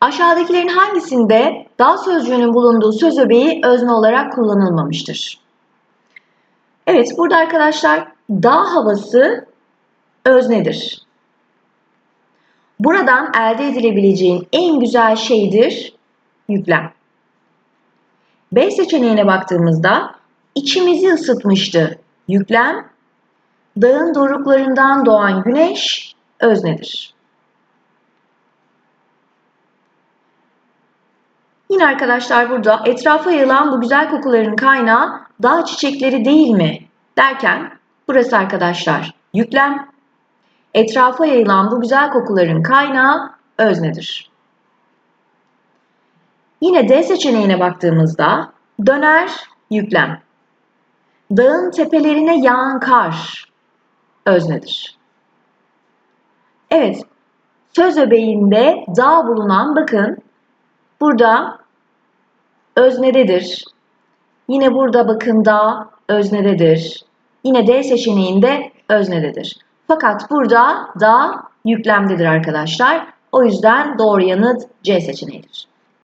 Aşağıdakilerin hangisinde dağ sözcüğünün bulunduğu söz öbeği özne olarak kullanılmamıştır? Evet, burada arkadaşlar dağ havası öznedir. Buradan elde edilebileceğin en güzel şeydir yüklem. B seçeneğine baktığımızda içimizi ısıtmıştı yüklem. Dağın doruklarından doğan güneş öznedir. Yine arkadaşlar burada etrafa yayılan bu güzel kokuların kaynağı dağ çiçekleri değil mi derken burası arkadaşlar yüklem. Etrafa yayılan bu güzel kokuların kaynağı öznedir. Yine D seçeneğine baktığımızda döner yüklem. Dağın tepelerine yağan kar öznedir. Evet, söz öbeğinde dağ bulunan bakın burada öznededir. Yine burada bakın dağ öznededir. Yine D seçeneğinde öznededir. Fakat burada dağ yüklemdedir arkadaşlar. O yüzden doğru yanıt C seçeneğidir.